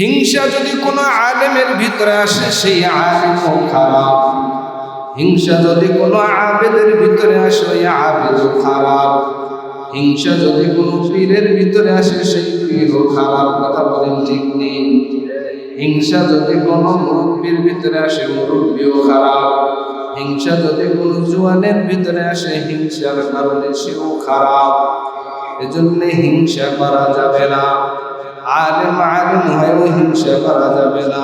হিংসা যদি কোনো আলেমের ভিতরে আসে, সেই আলেমও খারাপ। হিংসা যদি কোনো আবেদের ভিতরে আসে, ওই আবেদও খারাপ। হিংসা যদি কোনো পীরের ভিতরে আসে, সেই পীরও খারাপ। কথা বলেন ঠিক নেই। হিংসা যদি কোনো মুরব্বীর ভিতরে আসে, মুরব্বীও খারাপ। হিংসা যদি কোনো জোয়ানের ভিতরে আসে, হিংসার কারণে সেও খারাপ। এজন্য হিংসা করা যাবে না। আলেম আলেম হয়েও হিংসা করা যাবে না।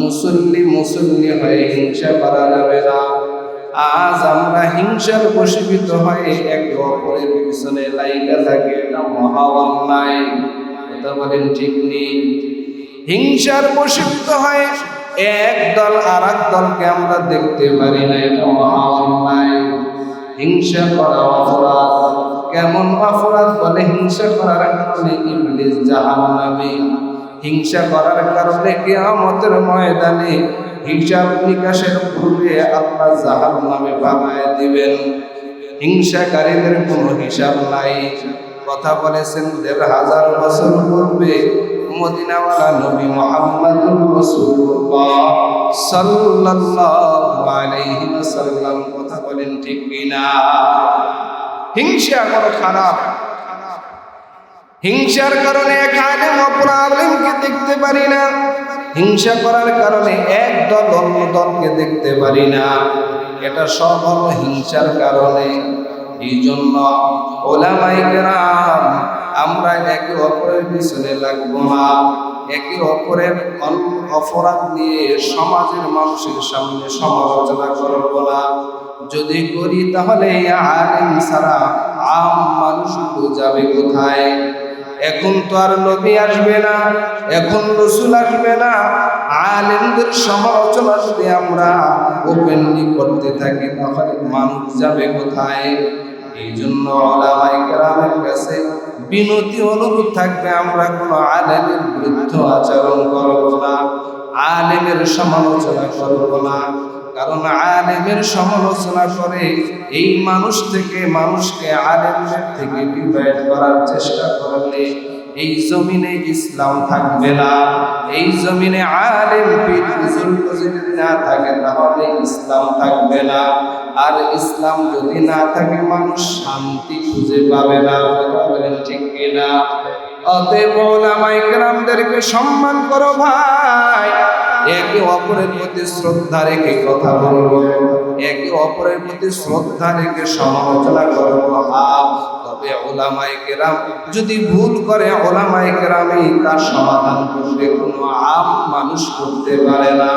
মুসল্লি মুসল্লি হয়ে হিংসা করা যাবে না। আজ আমরা হিংসার বশীভূত হয়ে একে অপরের পিছনে লাইগা থাকে, এটা মহা অন্যায়। কথা বলেন ঠিক নেই হিংসার বশীভূত হয়ে এক দল আর দলকে আমরা দেখতে পারি না, এটা মহা হিংসা করা অপরাধ। কেমন অপরাধ বলে হিংসা করার কারণে ইবলিস জাহান্নামে। হিংসা করার কারণে কিয়ামতের ময়দানে হিসাব নিকাশের পূর্বে আল্লাহ জাহান্নামে বানায় দিবেন। হিংসাকারীদের কোনো হিসাব নাই। কথা বলেছেন দেড় হাজার বছর পূর্বে মদিনাওয়ালা নবী মোহাম্মদুর রাসূলুল্লাহ সাল্লাল্লাহু আলাইহি ওয়াসাল্লাম। বলেন, ঠিক কিনা? হিংসা বড় খারাপ। হিংসার কারণে এক আলেম অপর দেখতে পারি না। হিংসা করার কারণে এক দল অন্য দলকে দেখতে পারি না। এটা সব হলো হিংসার কারণে। এই জন্য ওলামাই কেরাম, আমরা একে অপরের পিছনে লাগবো না। একে অপরের অপরাধ নিয়ে সমাজের মানুষের সামনে সমালোচনা করব না। যদি করি তাহলে আলিম ছাড়া আম মানুষগুলো যাবে কোথায়? এখন তো আর নবী আসবে না, এখন রসুল আসবে না, আলেমদের সমালোচনা যদি আমরা ওপেনলি করতে থাকি, তাহলে মানুষ যাবে কোথায়? এই জন্য কেরামের কাছে বিনতি অনুরোধ থাকবে, আমরা কোনো আলেমের বিরুদ্ধ আচরণ করব না, আলেমের সমালোচনা করব না। কারণ আলেমের সমালোচনা করে এই মানুষ থেকে মানুষকে আলেমদের থেকে ডিভাইড করার চেষ্টা করলে এই জমিনে ইসলাম থাকবে না। এই জমিনে আলেম পীর যদি না থাকে তাহলে ইসলাম থাকবে না। আর ইসলাম যদি না থাকে মানুষ শান্তি খুঁজে পাবে না। ঠিক কিনা? অতএব ওলামায়ে কেরামদেরকে সম্মান করো ভাই। একে অপরের প্রতি শ্রদ্ধা রেখে কথা বলব, একে অপরের প্রতি শ্রদ্ধা রেখে সমালোচনা করব। তবে ওলামায়ে কেরাম যদি ভুল করে, ওলামায়ে কেরামই তার সমাধান করবে কোনো আম মানুষ করতে পারে না।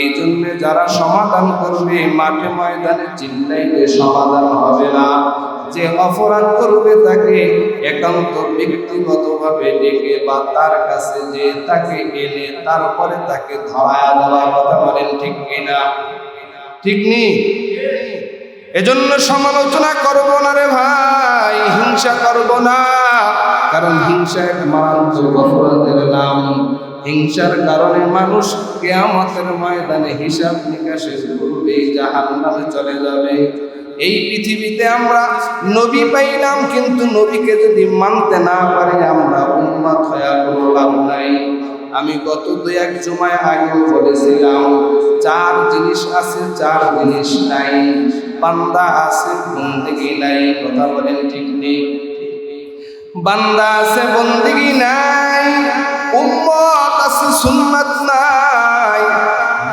এই জন্যে যারা সমাধান করবে, মাঠে ময়দানে চিল্লাইলে সমাধান হবে না। যে অপরাধ করবে তাকে একান্ত ব্যক্তিগতভাবে ডেকে বা তার কাছে যে তাকে এনে তারপরে তাকে ধরায়া দেওয়ার কথা বলেন ঠিক কিনা? ঠিক নেই এজন্য সমালোচনা করব না রে ভাই, হিংসা করব না। কারণ হিংসা এক মারাত্মক অপরাধের নাম। হিংসার কারণে মানুষ কেয়ামতের ময়দানে হিসাব নিকাশের পূর্বেই জাহান নামে চলে যাবে। এই পৃথিবীতে আমরা নবী পাইলাম, কিন্তু নবীকে যদি মানতে না পারি, আমরা উন্মাদ হয়ে কোনো লাভ নাই। আমি গত দু এক জুমায় আগেও বলেছিলাম চার জিনিস আছে চার জিনিস নাই। বান্দা আছে, বন্দিগি নাই। কথা বলেন ঠিক নেই? বান্দা আছে, বন্দিগি নাই। উম্মত আছে, সুন্নাত নাই।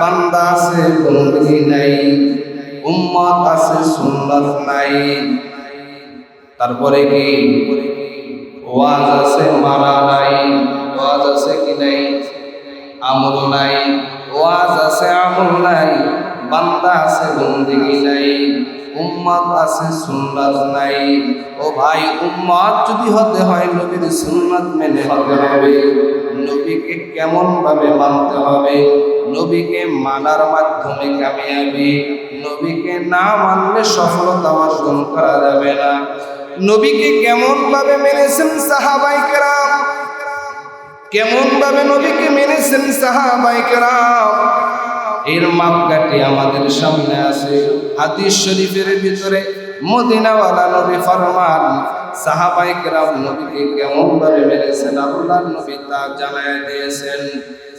বান্দা আছে, বন্দিগি নাই। উম্মত আছে, সুন্নাত নাই। তারপরে কি? ওয়াজ আছে, মারা নাই। ওয়াজ আছে কি নাই? আমল নাই। ওয়াজ আছে, আমল নাই। বান্দা আছে, বন্দিগি নাই। উম্মত আছে, সুন্নাত নাই। ও ভাই, উম্মত যদি হতে হয়, নবীর সুন্নাত মেনে হতে হবে। নবীকে কেমন ভাবে মানতে হবে? নবীকে মানার মাধ্যমে কামিয়াবি। নবীকে না মানলে সফলতা অর্জন করা যাবে না। নবীকে কেমন ভাবে মেনেছেন সাহাবাই কেরাম? কেমন ভাবে নবীকে মেনেছেন সাহাবাই কেরাম? এর মাপকাঠি আমাদের সামনে আছে। হাদিস শরীফের ভিতরে মদিনাওয়ালা নবী ফরমান, সাহাবাই কেরাম নবীকে কেমন ভাবে মেনেছেন? আল্লাহ নবী তা জানায় দিয়েছেন।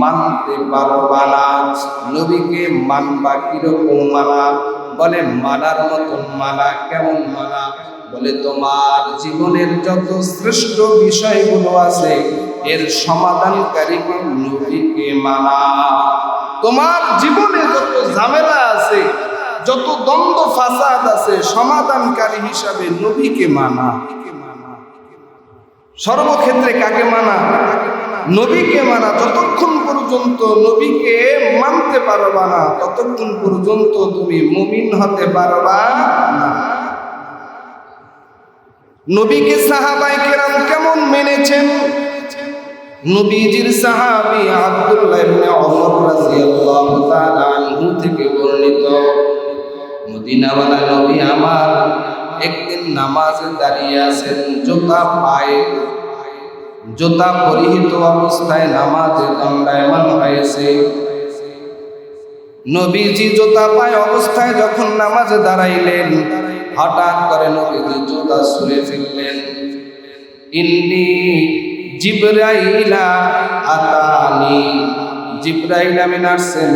মানতে পারবা না? নবীকে মানবা কীরকম মানা বলে মানার মতন মানা কেমন মানা বলে, তোমার জীবনের যত শ্রেষ্ঠ বিষয়গুলো আছে, এর সমাধানকারীকে নবীকে মানা। তোমার জীবনে যত ঝামেলা আছে, যত দ্বন্দ্ব ফাসাদ আছে, সমাধানকারী হিসাবে নবীকে মানা। সর্বক্ষেত্রে কাকে মানা? নবীকে মানা, যতক্ষণ পর্যন্ত নবীকে মানতে পারবা না, ততক্ষণ পর্যন্ত তুমি মুমিন হতে পারবা না। নবীকে সাহাবাই কেরাম কেমন মেনেছেন? নবীজির সাহাবী আব্দুল্লাহ ইবনে ওমর রাদিয়াল্লাহু তাআলা আনহু থেকে বর্ণিত মদিনাওয়ালা নবী আমার একদিন নামাজে দাঁড়িয়ে আছেন, জোতা পায়ে জোতা পরিহিত অবস্থায় নামাজে দণ্ডায়মান হয়েছে। নবীজি জোতা পায় অবস্থায় যখন নামাজে দাঁড়াইলেন, হঠাৎ করে নবীজি জোতা ছুঁড়ে ফেললেন। ইন্নি জিব্রাইলা আতানি। জিব্রাইল আমিন আসছেন।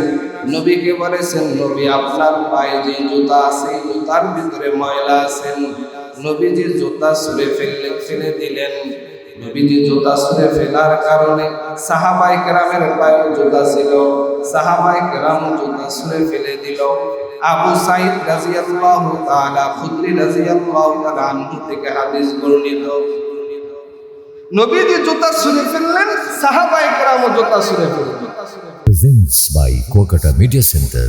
নবীকে বলেছেন, নবী, আপনার পায়ে যে জুতা আছে জুতার ভিতরে ময়লা আছেন নবীজি জুতা ছুঁড়ে ফেললেন ফেলে দিলেন। নবীজি জুতা ছুঁড়ে ফেলার কারণে সাহাবাই কেরামের পায়ে জুতা ছিল, সাহাবাই কেরাম জুতা ছুঁড়ে ফেলে দিল। আবু সাইদ রাজিয়াল্লাহু তাআলা, খুদরি রাজিয়াল্লাহু তাআলা আনহু থেকে হাদিস বর্ণিত। নবীজি জুতা ছুঁড়ে ফেললেন, সাহাবাই কেরাম জুতা ছুঁড়ে ফেললেন। Presents by Kuakata media centre